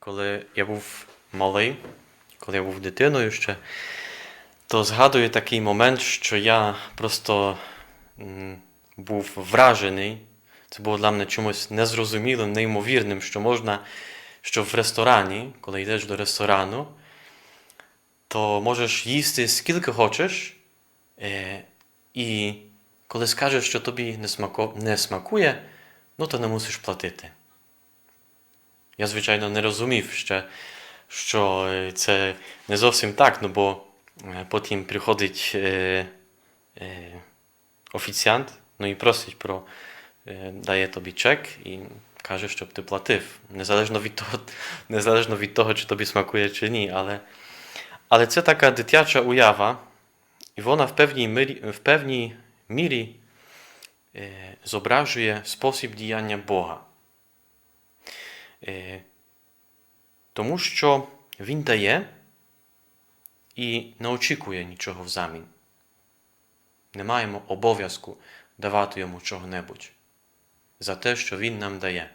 коли я був малий, коли я був дитиною ще, то згадую такий момент, що я просто був вражений. Це було для мене чимось незрозумілим, неймовірним, що можна, що в ресторані, коли йдеш до ресторану, то можеш їсти скільки хочеш, е, і коли скажеш, що тобі не смакує, ну то не мусиш платити. Я, звичайно, не розумів ще, що е, це не зовсім так, ну бо е, потім приходить е, е, офіціант, ну і просить про, е, дає тобі чек і каже, щоб ти платив. Незалежно від того, незалежно від того, чи тобі смакує, чи ні. Але, але це така дитяча уява, і вона в певній мірі, в певній мірі е, зображує спосіб діяння Бога. Е, тому що Він дає і не очікує нічого взамін. Не маємо обов'язку давати йому чого-небудь за те, що Він нам дає.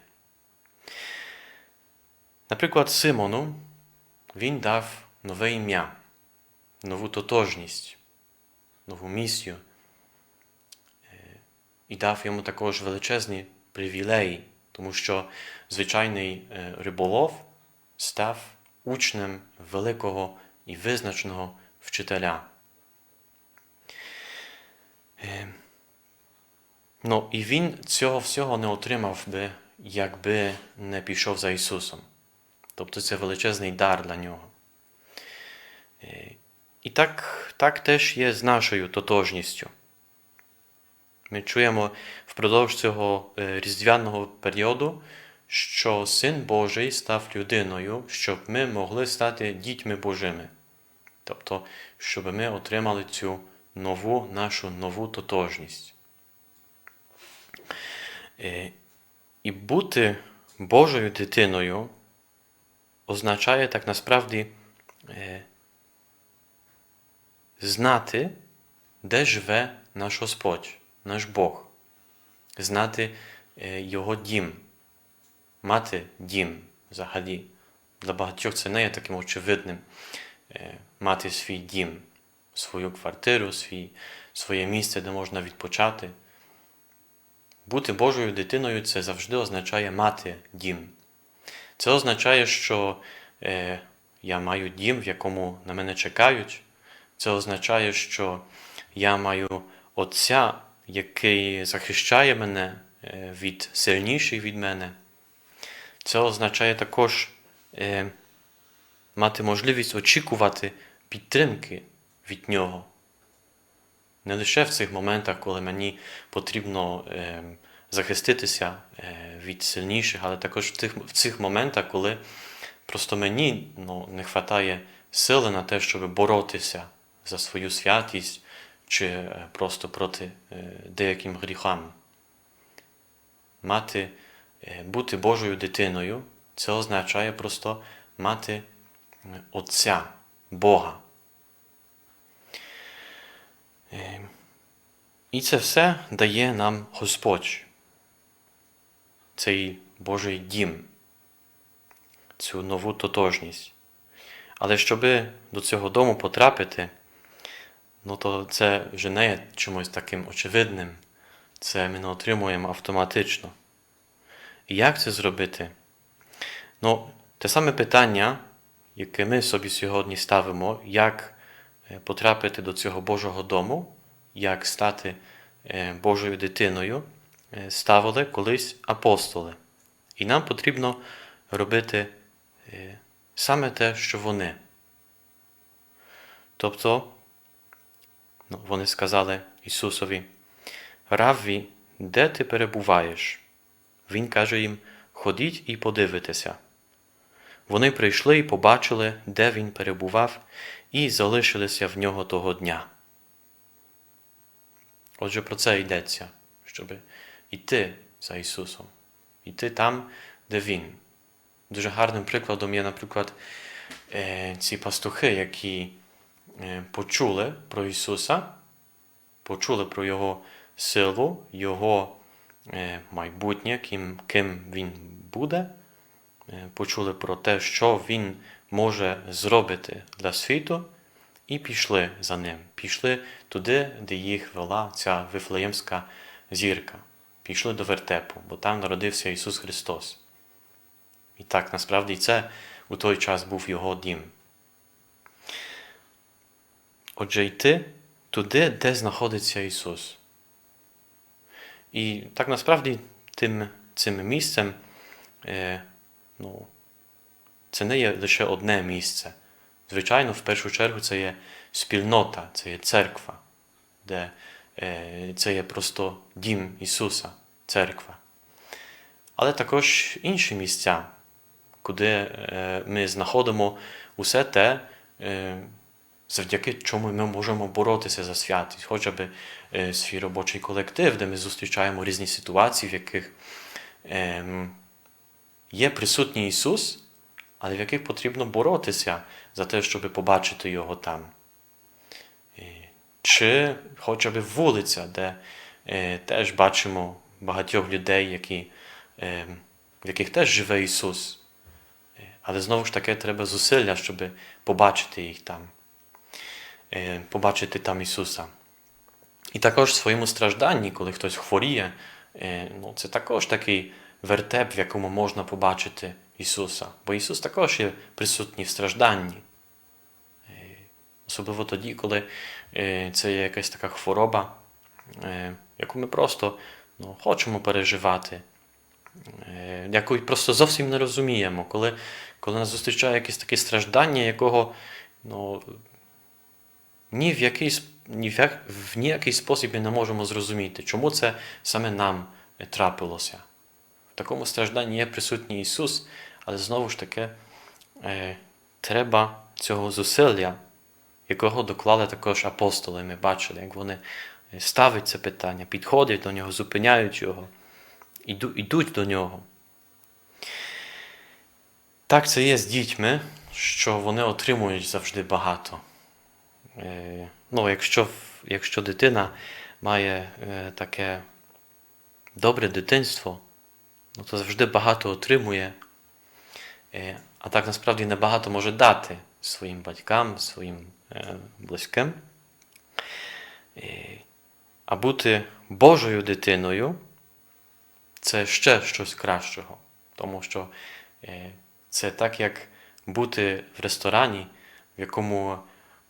Наприклад, Симону він дав нове ім'я, нову тотожність, нову місію Е, і дав йому також величезні привілеї, тому що звичайний е, риболов став учнем великого і визначеного вчителя. Е, Ну, і він цього всього не отримав би, якби не пішов за Ісусом. Тобто це величезний дар для нього. Е, І так, так теж є з нашою тотожністю. Ми чуємо впродовж цього різдвяного періоду, що Син Божий став людиною, щоб ми могли стати дітьми Божими. Тобто, щоб ми отримали цю нову нашу нову тотожність. Е, І бути Божою дитиною означає так насправді е, знати, де живе наш Господь, наш Бог, знати е, Його дім, мати дім взагалі. Для багатьох це не є таким очевидним е, мати свій дім, свою квартиру, свій, своє місце, де можна відпочати. Бути Божою дитиною це завжди означає мати дім. Це означає, що е, я маю дім, в якому на мене чекають. Це означає, що я маю Отця, який захищає мене е, від сильніших від мене. Це означає також е, мати можливість очікувати підтримки від нього. Не лише в цих моментах, коли мені потрібно е, захиститися е, від сильніших, але також в цих, в цих моментах, коли просто мені ну, не вистачає сили на те, щоб боротися за свою святість чи е, просто проти е, деяким гріхам. Мати, бути Божою дитиною це означає просто мати е, Отця, Бога. Е, І це все дає нам Господь, цей Божий дім, цю нову тотожність. Але щоб до цього дому потрапити, ну то це вже не є чимось таким очевидним, це ми не отримуємо автоматично. Як це зробити? Ну, те саме питання, яке ми собі сьогодні ставимо, як е, потрапити до цього Божого дому, як стати е, Божою дитиною, е, ставили колись апостоли. І нам потрібно робити саме те, що вони. Тобто, ну, вони сказали Ісусові, Равві, де ти перебуваєш? Він каже їм, ходіть і подивитеся. Вони прийшли і побачили, де він перебував, і залишилися в нього того дня. Отже, про це йдеться, щоб йти за Ісусом, йти там, де Він. Дуже гарним прикладом є, наприклад, е, ці пастухи, які е, почули про Ісуса, почули про Його силу, Його майбутнє, ким, ким Він буде, е, почули про те, що він може зробити для світу, і пішли за ним. Пішли туди, де їх вела ця вифлеємська зірка. Пішли до вертепу, бо там народився Ісус Христос. І так, насправді, це у той час був його дім. Отже, йти туди, де знаходиться Ісус. І так насправді тим, цим місцем е, ну, це не є лише одне місце. Звичайно, в першу чергу це є спільнота, це є церква, де це є просто дім Ісуса, церква. Але також інші місця, куди ми знаходимо усе те, завдяки чому ми можемо боротися за святість, хоча б е, свій робочий колектив, де ми зустрічаємо різні ситуації, в яких ем, є присутній Ісус, але в яких потрібно боротися за те, щоб побачити Його там. Чи хоча б вулиця, де е, теж бачимо багатьох людей, які, е, в яких теж живе Ісус. Але знову ж таки треба зусилля, щоб побачити їх там, побачити там Ісуса. І також в своєму стражданні, коли хтось хворіє, е, ну, це також такий вертеп, в якому можна побачити Ісуса. Бо Ісус також є присутній в стражданні. Е, Особливо тоді, коли е, це є якась така хвороба, е, яку ми просто ну, хочемо переживати, е, яку просто зовсім не розуміємо, коли, коли нас зустрічає якесь таке страждання, якого ну, ні в який, ні в, як, в ніякий спосіб ми не можемо зрозуміти, чому це саме нам трапилося. В такому стражданні є присутній Ісус, але знову ж таки е, треба цього зусилля, якого доклали також апостоли. Ми бачили, як вони е, ставлять це питання, підходять до нього, зупиняють його, іду, ідуть до нього. Так це є з дітьми, що вони отримують завжди багато. Е, ну, якщо, якщо дитина має е, таке добре дитинство, ну, то завжди багато отримує, е, а так насправді небагато може дати своїм батькам, своїм близьким. А бути Божою дитиною це ще щось кращого, тому що це так, як бути в ресторані, в якому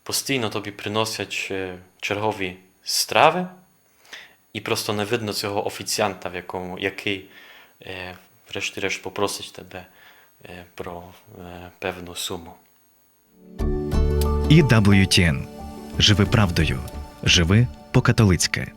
постійно тобі приносять е, чергові страви, і просто не видно цього офіціанта, в якому, який, е, врешті-решт, попросить тебе е, про е, певну суму. І WTN. Живи правдою. Живи по-католицьки.